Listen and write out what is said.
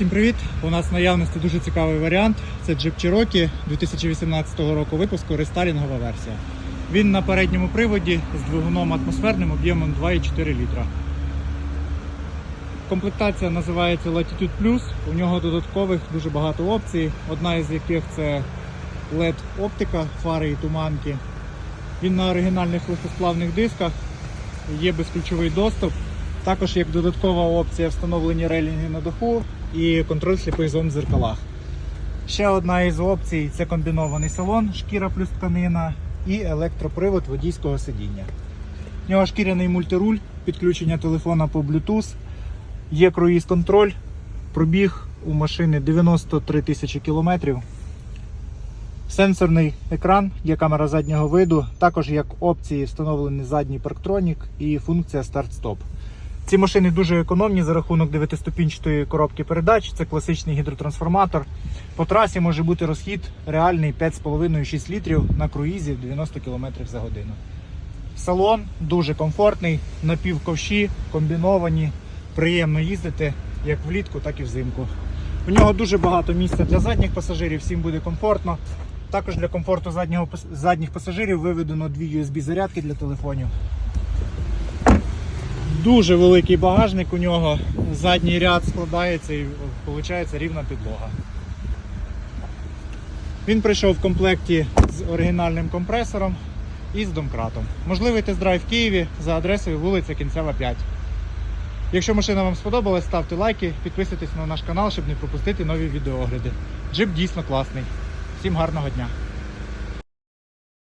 Всім привіт! У нас в наявності дуже цікавий варіант. Це Jeep Cherokee 2018 року випуску рестайлінгова версія. Він на передньому приводі з двигуном атмосферним об'ємом 2,4 літра. Комплектація називається Latitude Plus. У нього додаткових дуже багато опцій. Одна із яких це LED оптика, фари і туманки. Він на оригінальних легкосплавних дисках, є безключовий доступ. Також як додаткова опція встановлені рейлінги на даху і контроль сліпих зон в зеркалах. Ще одна із опцій це комбінований салон, шкіра плюс тканина і електропривод водійського сидіння. У нього шкіряний мультируль, підключення телефона по Bluetooth, є круїз контроль, пробіг у машини 93 тисячі кілометрів. Сенсорний екран, є камера заднього виду, також як опції встановлений задній парктронік і функція старт-стоп. Ці машини дуже економні за рахунок 9-ступінчатої коробки передач. Це класичний гідротрансформатор. По трасі може бути розхід реальний 5,5-6 літрів на круїзі 90 км за годину. Салон дуже комфортний, напівковші, комбіновані, приємно їздити як влітку, так і взимку. У нього дуже багато місця для задніх пасажирів, всім буде комфортно. Також для комфорту заднього, задніх пасажирів виведено дві USB зарядки для телефонів. Дуже великий багажник у нього. Задній ряд складається і виходить рівна підлога. Він прийшов в комплекті з оригінальним компресором і з домкратом. Можливий тест-драйв в Києві за адресою вулиця Кінцева 5. Якщо машина вам сподобалась, ставте лайки, підписуйтесь на наш канал, щоб не пропустити нові відеоогляди. Джип дійсно класний. Всім гарного дня!